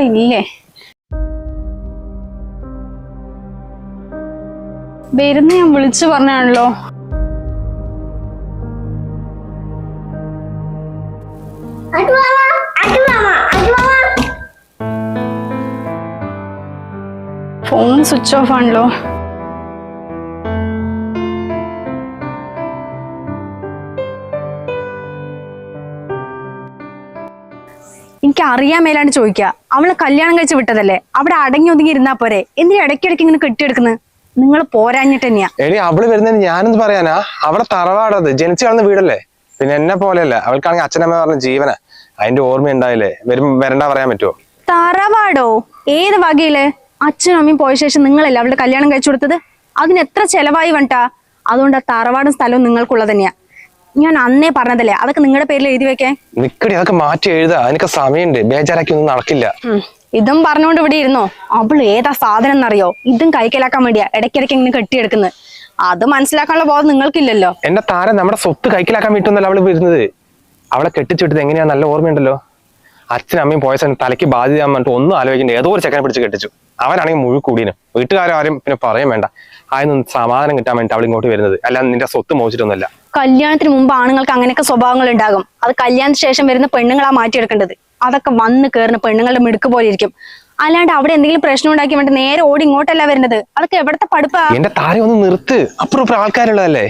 ഇവിടെ ഇല്ലേ? വരുന്ന ഞാൻ വിളിച്ചു പറഞ്ഞാണല്ലോ. ഫോൺ സ്വിച്ച് ഓഫ് ആണല്ലോ. അറിയാൻ മേലാണ്ട് ചോദിക്കുക അവളെ കല്യാണം കഴിച്ച് വിട്ടതല്ലേ? അവിടെ അടങ്ങി ഒതുങ്ങി ഇരുന്നാ പോരെ? എന്തിനാ ഇടയ്ക്കിടയ്ക്ക് ഇങ്ങനെ കെട്ടിയെടുക്കുന്നത് നിങ്ങൾ പോരാഞ്ഞിട്ട് തന്നെയാ എടി അവൾ വരുന്നതിന് ഞാനെന്ത് പറയാനാ? അവിടെ തറവാടത്. ജനിച്ചു കളഞ്ഞ വീടല്ലേ? പിന്നെ എന്നെ പോലെയല്ല. അവൾക്കാണെങ്കിൽ അച്ഛനമ്മ പറഞ്ഞ ജീവന. അതിന്റെ ഓർമ്മ ഉണ്ടായില്ലേ വരും വരണ്ട പറയാൻ പറ്റുമോ തറവാടോ? ഏത് വകയിൽ? അച്ഛനും അമ്മയും പോയ ശേഷം നിങ്ങളല്ലേ അവളുടെ കല്യാണം കഴിച്ചു കൊടുത്തത്? അതിന് എത്ര ചെലവായി വണ്ടാ അതുകൊണ്ട് ആ തറവാടും സ്ഥലവും നിങ്ങൾക്കുള്ളത് തന്നെയാ ഞാൻ അന്നേ പറഞ്ഞതല്ലേ? അതൊക്കെ നിങ്ങളുടെ പേരിൽ എഴുതി വെക്കേ. നിക്കടി അതൊക്കെ മാറ്റി എഴുതാ. എനിക്ക് സമയമുണ്ട്. ബേജാറാക്കി ഒന്നും നടക്കില്ല ഇതും പറഞ്ഞോണ്ട് ഇവിടെ ഇരുന്നോ? അവൾ ഏതാ സാധനം എന്നറിയോ? ഇതും കൈക്കലാക്കാൻ വേണ്ടിയാ ഇടയ്ക്കിടയ്ക്ക് ഇങ്ങനെ കെട്ടിയെടുക്കുന്നത് അത് മനസ്സിലാക്കാനുള്ള ബോധം നിങ്ങൾക്കില്ലല്ലോ. എന്റെ താരം നമ്മുടെ സ്വത്ത് കൈക്കലാക്കാൻ വിട്ടൊന്നല്ല അവൾ വരുന്നത്? അവളെ കെട്ടിച്ചിട്ടത് എങ്ങനെയാ? നല്ല ഓർമ്മയുണ്ടല്ലോ. അച്ഛനും അമ്മയും പോയ സമയത്ത് തലയ്ക്ക് ബാധ്യത പറഞ്ഞിട്ട് ഒന്നും ആലോചിക്കണ്ട. ഏതോ ഒരു ചെക്കനെ പിടിച്ച് കെട്ടിച്ചു. അവനാണെങ്കിൽ മുഴുവൻ കൂടിന് വീട്ടുകാരും ആരും പിന്നെ പറയാൻ വേണ്ട. അതിനൊന്നും സമാധാനം കിട്ടാൻ വേണ്ടി അവൾ ഇങ്ങോട്ട് വരുന്നത്. അല്ലാതെ നിന്റെ സ്വത്ത് മോചിട്ടൊന്നുമല്ല കല്യാണത്തിന് മുമ്പ് ആണുങ്ങൾക്ക് അങ്ങനെയൊക്കെ സ്വഭാവങ്ങൾ ഉണ്ടാകും അത് കല്യാണത്തിന് ശേഷം വരുന്ന പെണ്ണുങ്ങളാ മാറ്റിയെടുക്കേണ്ടത്. അതൊക്കെ വന്ന് കയറുന്ന പെണ്ണുങ്ങളുടെ മിടുക്ക് പോലെ ഇരിക്കും. അല്ലാണ്ട് അവിടെ എന്തെങ്കിലും പ്രശ്നം ഉണ്ടാക്കി വേണ്ട നേരെ ഓടി ഇങ്ങോട്ടല്ല വരുന്നത്. അതൊക്കെ എവിടത്തെ പഠിപ്പാ? എന്റെ താരം ഒന്ന് നിർത്ത്. അപ്പുറം ആൾക്കാരുള്ളതല്ലേ?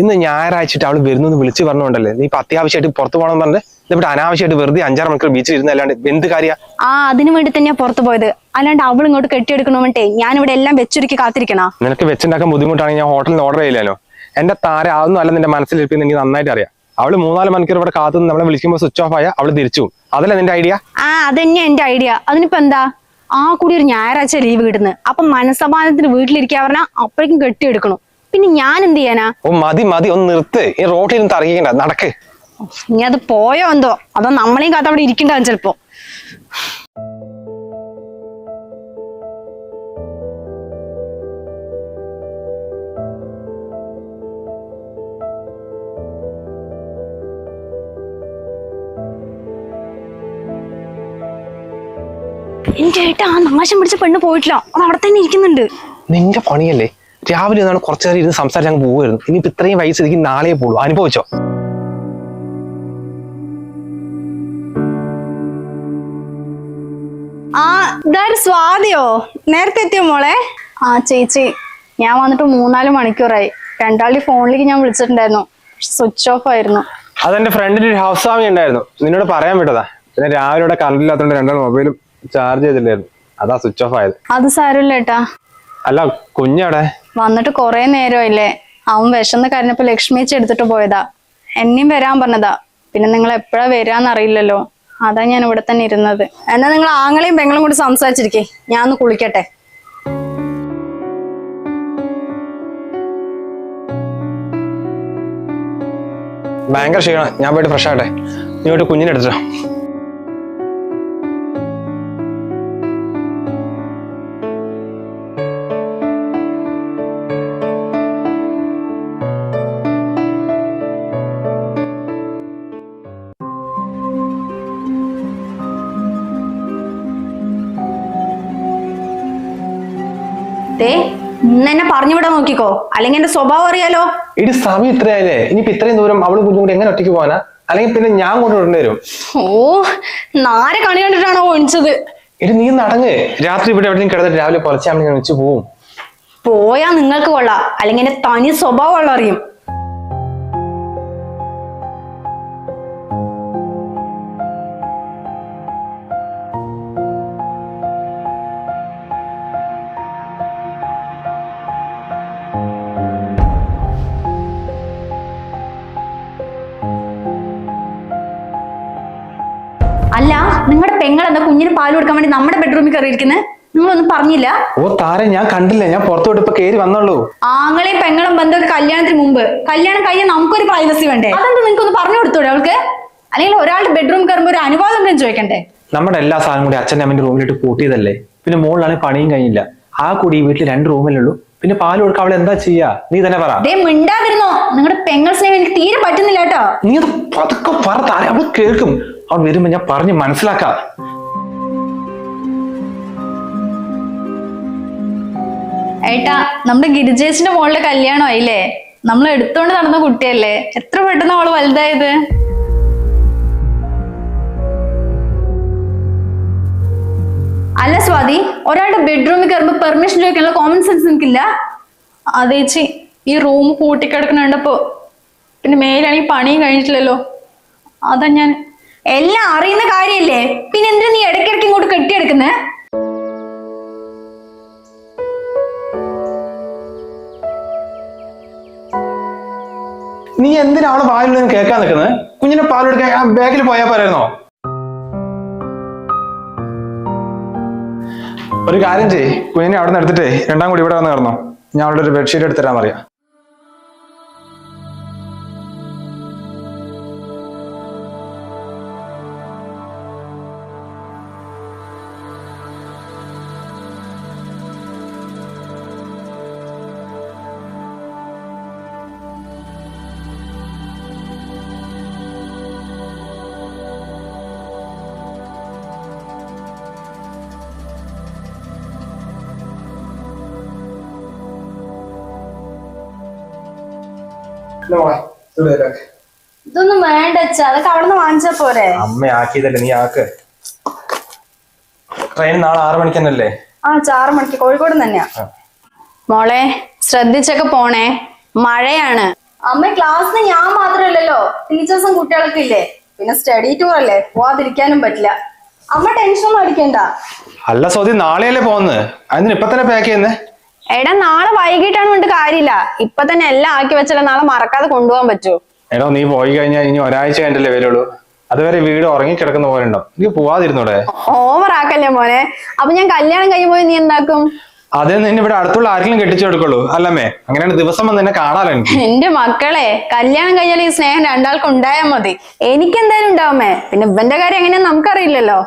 ഇന്ന് ഞായറാഴ്ച അവൾ വരുന്നു വിളിച്ചു പറഞ്ഞോണ്ടല്ലേ? നീ ഇപ്പൊ അത്യാവശ്യമായിട്ട് പുറത്തു പോകണം പറഞ്ഞു ഇവിടെ അനാവശ്യമായിട്ട് വെറുതെ അഞ്ചാറ് മണിക്കൂർ ബീച്ചിൽ ഇരുന്ന് അല്ലാണ്ട് എന്ത് കാര്യ? ആ അതിനു വേണ്ടി തന്നെയാ പുറത്തു പോയത്. അല്ലാണ്ട് അവൾ ഇങ്ങോട്ട് കെട്ടിയെടുക്കണോ വേണ്ടേ ഞാൻ ഇവിടെ എല്ലാം വെച്ചൊരുക്കി കാത്തിരിക്കണോ? നിനക്ക് വെച്ചുണ്ടാക്കാൻ ബുദ്ധിമുട്ടാണെങ്കിൽ ഞാൻ ഹോട്ടലിൽ ഓർഡർ ചെയ്യില്ലല്ലോ എന്റെ താര അതൊന്നും അല്ല നിന്റെ മനസ്സിലിരിക്കുന്ന എനിക്ക് നന്നായിട്ട് അറിയാം. അവൾ മൂന്നാൽ മണിക്കൂർ ഇവിടെ കാത്തു നമ്മളെ വിളിക്കുമ്പോൾ സ്വിച്ച് ഓഫ് ആയ അവൾ തിരിച്ചു പോകും. അതല്ലേ നിന്റെ ഐഡിയ ആ അതന്നെ എന്റെ ഐഡിയ അതിനിപ്പോ എന്താ? ആ കൂടി ഒരു ഞായറാഴ്ച ലീവ് കിട്ടുന്നത് അപ്പൊ മനസ്സമാധാനത്തിന് വീട്ടിലിരിക്കാൻ പറഞ്ഞാൽ അപ്പോഴേക്കും കെട്ടിയെടുക്കണം. പിന്നെ ഞാൻ എന്ത് ചെയ്യാനാ? ഓ മതി മതി ഒന്ന് നിർത്ത്. ഈ റോട്ടിൽ നിന്ന് തറങ്ങിക്കണ്ട നടക്ക്. ഇനി അത് പോയോ എന്തോ? അതോ നമ്മളെയും കാത്ത അവിടെ ഇരിക്കണ്ടാവും ചിലപ്പോ. എന്റെ ഏട്ടാ ആ നാശം പിടിച്ച പെണ്ണ് പോയിട്ടില്ല. അത് അവിടെ തന്നെ ഇരിക്കുന്നുണ്ട്. നിന്റെ പണിയല്ലേ? രാവിലെ നാളെ കുറച്ചു നേരം ഇരുന്ന് സംസാരിച്ച് അങ്ങ് പോകുമായിരുന്നു ഇനിയിപ്പോ ഇത്രയും വയസ്സ് എനിക്ക് നാളെ പോളൂ അനുഭവിച്ചോ? ആ ഇതാര് സ്വാതിയോ? നേരത്തെ എത്തിയോ മോളെ? ആ ചേച്ചി ഞാൻ വന്നിട്ട് മൂന്നാൽ മണിക്കൂറായി. രണ്ടാളി ഫോണിലേക്ക് ഞാൻ വിളിച്ചിട്ടുണ്ടായിരുന്നു. സ്വിച്ച് ഓഫ് ആയിരുന്നു. അതെന്റെ ഫ്രണ്ടിന്റെ ഒരു ഹൗസ് വാമി ഉണ്ടായിരുന്നു. നിന്നോട് പറയാൻ വിട്ടതാ. പിന്നെ രാവിലെ ഇവിടെ കറണ്ട് ഇല്ലാത്തതുകൊണ്ട് രണ്ടാൾ മൊബൈലും ചാർജ് ചെയ്തില്ലായിരുന്നു. അതാ സ്വിച്ച് ഓഫ് ആയത്. അത് സാരമില്ല ഏട്ടാ. അല്ല കുഞ്ഞവിടെ വന്നിട്ട് കൊറേ നേരമായില്ലേ. അവൻ വിശന്ന് കരഞ്ഞപ്പോ ലക്ഷ്മിച്ച് എടുത്തിട്ട് പോയതാ. എന്നെയും വരാൻ പറഞ്ഞതാ. പിന്നെ നിങ്ങൾ എപ്പോഴാ വരാന്നറിയില്ലല്ലോ അതാ ഞാൻ ഇവിടെ തന്നെ ഇരുന്നത്. എന്നാ നിങ്ങൾ ആങ്ങളെയും പെങ്ങളും കൂടി സംസാരിച്ചിരിക്കേ. ഞാൻ ഒന്ന് കുളിക്കട്ടെ. ഭയങ്കര ക്ഷീണം. ഞാൻ പോയിട്ട് ഫ്രഷ് ആട്ടെ നീ പോയിട്ട് കുഞ്ഞിനെ ദേ ഇന്ന് പറഞ്ഞുവിടാൻ നോക്കിക്കോ. അല്ലെങ്കിൽ എന്റെ സ്വഭാവം അറിയാലോ. ഇടി സമയം ഇത്രയല്ലേ ഇനിയിപ്പോ ഇത്രയും ദൂരം അവൾ കുഞ്ഞും കൂടി എങ്ങനെ ഒറ്റയ്ക്ക് പോകാനാ അല്ലെങ്കിൽ പിന്നെ ഞാൻ കൂടെ വരും. ഓ നാരെ കണി കണ്ടിട്ടാണോ ഒഴിച്ചത് ഇടി നീ നടങ്ങ്. രാത്രി ഇവിടെ എവിടെയും കിടന്നിട്ട് രാവിലെ പുറച്ചാണെങ്കിൽ ഞാൻ വെച്ച് പോവും. പോയാ നിങ്ങൾക്ക് കൊള്ളാം. അല്ലെങ്കിൽ എന്റെ തനി സ്വഭാവം ഉള്ള അറിയും. എന്താ കുഞ്ഞിന് പാൽ കൊടുക്കാൻ വേണ്ടി നമ്മുടെ ബെഡ്റൂമിൽ കയറിയിരിക്കുന്നത് നിങ്ങളൊന്നും പറഞ്ഞില്ല? ഓ താരെ ഞാൻ കണ്ടില്ല. ഞാൻ പുറത്തോട്ട് ഇപ്പൊ കയറി വന്നുള്ളൂ ആങ്ങളെയും പെങ്ങളും ബന്ധമൊക്കെ കല്യാണത്തിന് മുമ്പ്. കല്യാണം കഴിഞ്ഞാൽ നമുക്കൊരു പ്രൈവസി വേണ്ടേ? അതെന്താ നിങ്ങൾക്ക് ഒന്ന് പറഞ്ഞു കൊടുത്തൂടെ അവൾക്ക്? അല്ലെങ്കിൽ ഒരാളുടെ ബെഡ്റൂം കയറുമ്പോൾ ഒരു അനുവാദം ഞാൻ ചോദിക്കണ്ടേ? നമ്മുടെ എല്ലാ സാധനം കൂടി അച്ഛന്റെ അമ്മന്റെ റൂമിലിട്ട് കൂട്ടിയതല്ലേ? പിന്നെ മുകളിലാണെങ്കിൽ പണിയും കഴിഞ്ഞില്ല. ആ കൂടി ഈ വീട്ടിൽ രണ്ട് റൂമിലുള്ളൂ പിന്നെ പാൽ കൊടുക്കാൻ അവൾ എന്താ ചെയ്യാ? നീ തന്നെ പറ. ദേ മിണ്ടാതിരുന്നോ. നിങ്ങളുടെ പെങ്ങൾ സ്നേഹം എനിക്ക് തീരെ പറ്റുന്നില്ല കേട്ടോ. നീ അത് പതുക്കെ പറ താരെ. അവൾ കേൾക്കും. അവൾ വരുമ്പോ ഞാൻ പറഞ്ഞ് മനസ്സിലാക്കാം. ഏട്ടാ നമ്മുടെ ഗിരിജേഷിന്റെ മോളുടെ കല്യാണം ആയില്ലേ നമ്മൾ എടുത്തോണ്ട് നടന്ന കുട്ടിയല്ലേ? എത്ര പെട്ടെന്ന് അവൾ വലുതായത്? അല്ല സ്വാതി ഒരാളുടെ ബെഡ്റൂമിൽ കയറുമ്പോ പെർമിഷൻ ചോദിക്കാനുള്ള കോമൺ സെൻസ് എനിക്കില്ല. അതേച്ചി ഈ റൂം പൂട്ടിക്കിടക്കണ കണ്ടപ്പോ പിന്നെ മേലാണെങ്കിൽ പണിയും കഴിഞ്ഞിട്ടില്ലല്ലോ. അതാ ഞാൻ എല്ലാം അറിയുന്ന കാര്യല്ലേ? പിന്നെ എന്തിനാ നീ ഇടയ്ക്കിടയ്ക്ക് ഇങ്ങോട്ട് കെട്ടിയെടുക്കുന്നേ? നീ എന്തിനാണ് നിന്ന് കേൾക്കാൻ നിൽക്കുന്നത് കുഞ്ഞിനെ പാലെടുക്കാൻ ആ ബാഗിൽ പോയാൽ പോരായിരുന്നോ? ഒരു കാര്യം ചെയ്യ്. കുഞ്ഞിനെ അവിടെ നിന്ന് എടുത്തിട്ടേ രണ്ടാം കൂടി ഇവിടെ വന്ന് കിടന്നോ. ഞാൻ അവളുടെ ഒരു ബെഡ്ഷീറ്റ് എടുത്തരാൻ പറയാം ഇതൊന്നും വേണ്ട അച്ഛ അതൊക്കെ അവിടെ നിന്ന് വാങ്ങിച്ചാ പോരെ. അമ്മ ആക്കിയതല്ലേ നീ ആക്ക്. ട്രെയിൻ നാളെ ആറു മണിക്ക് തന്നെയല്ലേ ആ ആറു മണിക്ക് കോഴിക്കോട് തന്നെയാ. മോളെ ശ്രദ്ധിച്ചൊക്കെ പോണേ. മഴയാണ്. അമ്മ ക്ലാസ്സിന് ഞാൻ മാത്രമല്ലല്ലോ. ടീച്ചേഴ്സും കുട്ടികളൊക്കെ ഇല്ലേ? പിന്നെ സ്റ്റഡി ടൂർ അല്ലേ? പോവാതിരിക്കാനും പറ്റില്ല. അമ്മ ടെൻഷൻ ഒന്നും അടിക്കണ്ട. അല്ല സൗദി നാളെയല്ലേ പോകുന്നത് അതിന് ഇപ്പൊ തന്നെ പാക്ക് ചെയ്യുന്നേ? എടാ നാളെ വൈകിട്ടാണ് കൊണ്ട് കാര്യമില്ല. ഇപ്പൊ തന്നെ എല്ലാം ആക്കി വെച്ചാലേ നാളെ മറക്കാതെ കൊണ്ടുപോകാൻ പറ്റൂ. എടോ നീ പോയി കഴിഞ്ഞാൽ ഇനി ഒരാഴ്ച കഴിഞ്ഞിട്ടല്ലേ വരുള്ളൂ. അതുവരെ വീട് ഉറങ്ങി കിടക്കുന്ന പോലെ ഉണ്ടോ? നീ പോവാതിരുന്നൂടെ. ഓവർ ആക്കല്ലേ മോനെ. അപ്പൊ ഞാൻ കല്യാണം കഴിഞ്ഞ് പോയി നീ എന്താക്കും? അതേ നിന്നെ ഇവിടെ അടുത്തുള്ള ആരെങ്കിലും കെട്ടിച്ചു കൊടുക്കുള്ളൂ. അല്ലമ്മേ അങ്ങനെയാണ് ദിവസം വന്ന് എന്നെ കാണാലോ എനിക്ക്? എന്റെ മക്കളെ കല്യാണം കഴിഞ്ഞാൽ ഈ സ്നേഹം രണ്ടാൾക്കും ഉണ്ടായാൽ മതി. എനിക്ക് എന്തായാലും ഉണ്ടാവുമേ. പിന്നെ ഇവന്റെ കാര്യം എങ്ങനെയാ നമുക്കറിയില്ലല്ലോ.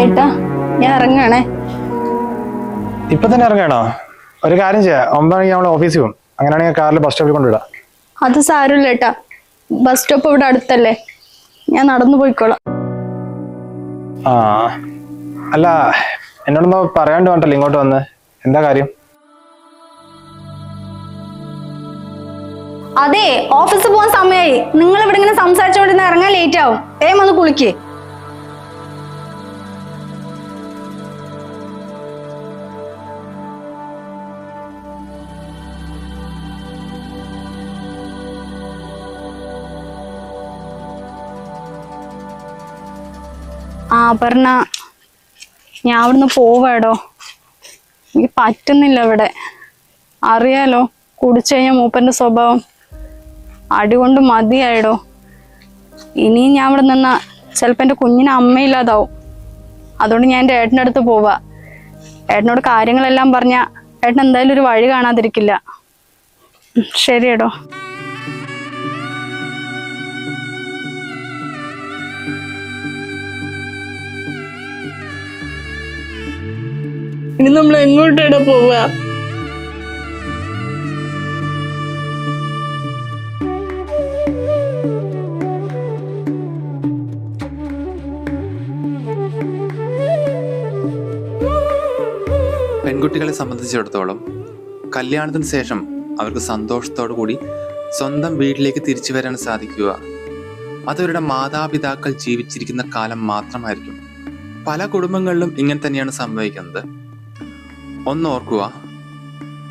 ഏട്ടാ ഞാൻ ഇറങ്ങാണേ ഇപ്പൊ തന്നെ ഇറങ്ങണോ? ഒരു കാര്യം ചെയ്യാം. മണിക്ക് നമ്മൾ ഓഫീസിൽ പോകും അങ്ങനെയാണെങ്കിൽ കാറിൽ ബസ് സ്റ്റോപ്പിൽ കൊണ്ടുവിടാം അത് സാരമില്ല ഏട്ടാ ബസ് സ്റ്റോപ്പ് ഇവിടെ അടുത്തല്ലേ. ഞാൻ നടന്നു പോയിക്കോളാം. ആ. അല്ല എന്നോടൊന്ന് പറയാണ്ട് വേണ്ടല്ലോ ഇങ്ങോട്ട് വന്ന്. എന്താ കാര്യം? അതെ ഓഫീസിൽ പോകാൻ സമയമായി നിങ്ങൾ ഇവിടെ ഇങ്ങനെ സംസാരിച്ചുകൊണ്ടിരുന്ന ഇറങ്ങാൻ ലേറ്റ് ആവും. വേഗം വന്ന് കുളിക്കേ. പറഞ്ഞ ഞാൻ അവിടുന്ന് പോവാടോ? എനിക്ക് പറ്റുന്നില്ല ഇവിടെ. അറിയാലോ കുടിച്ചു കഴിഞ്ഞാൽ മൂപ്പന്റെ സ്വഭാവം. അടികൊണ്ട് മതിയായിടോ? ഇനിയും ഞാൻ അവിടെ നിന്നാ ചിലപ്പോൾ എന്റെ കുഞ്ഞിന് അമ്മയില്ലാതാവും. അതുകൊണ്ട് ഞാൻ എന്റെ ഏട്ടന്റെ അടുത്ത് പോവാ. ഏട്ടനോട് കാര്യങ്ങളെല്ലാം പറഞ്ഞ ഏട്ടൻ എന്തായാലും ഒരു വഴി കാണാതിരിക്കില്ല. ശരിയെടോ. ഇനി നമ്മൾ എങ്ങോട്ടാണ് പോവുക? പെൺകുട്ടികളെ സംബന്ധിച്ചിടത്തോളം കല്യാണത്തിന് ശേഷം അവർക്ക് സന്തോഷത്തോടു കൂടി സ്വന്തം വീട്ടിലേക്ക് തിരിച്ചു വരാൻ സാധിക്കുക. അതവരുടെ മാതാപിതാക്കൾ ജീവിച്ചിരിക്കുന്ന കാലം മാത്രമായിരിക്കും. പല കുടുംബങ്ങളിലും ഇങ്ങനെ തന്നെയാണ് സംഭവിക്കുന്നത്. ഒന്ന് ഓർക്കുക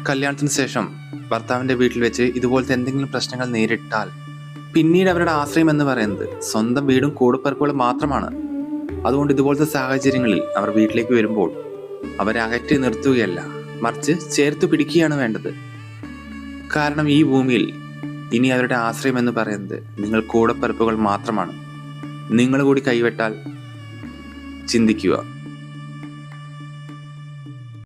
കല്യാണത്തിന് ശേഷം ഭർത്താവിന്റെ വീട്ടിൽ വെച്ച് ഇതുപോലത്തെ എന്തെങ്കിലും പ്രശ്നങ്ങൾ നേരിട്ടാൽ പിന്നീട് അവരുടെ ആശ്രയം എന്ന് പറയുന്നത് സ്വന്തം വീടും കൂടപ്പിറപ്പുകളും മാത്രമാണ്. അതുകൊണ്ട് ഇതുപോലത്തെ സാഹചര്യങ്ങളിൽ അവർ വീട്ടിലേക്ക് വരുമ്പോൾ അവരെ അകറ്റി നിർത്തുകയല്ല മറിച്ച് ചേർത്ത് പിടിക്കുകയാണ് വേണ്ടത്. കാരണം ഈ ഭൂമിയിൽ ഇനി അവരുടെ ആശ്രയം എന്ന് പറയുന്നത് നിങ്ങൾ കൂടപ്പിറപ്പുകൾ മാത്രമാണ്. നിങ്ങൾ കൂടി കൈവിട്ടാൽ ചിന്തിക്കുക.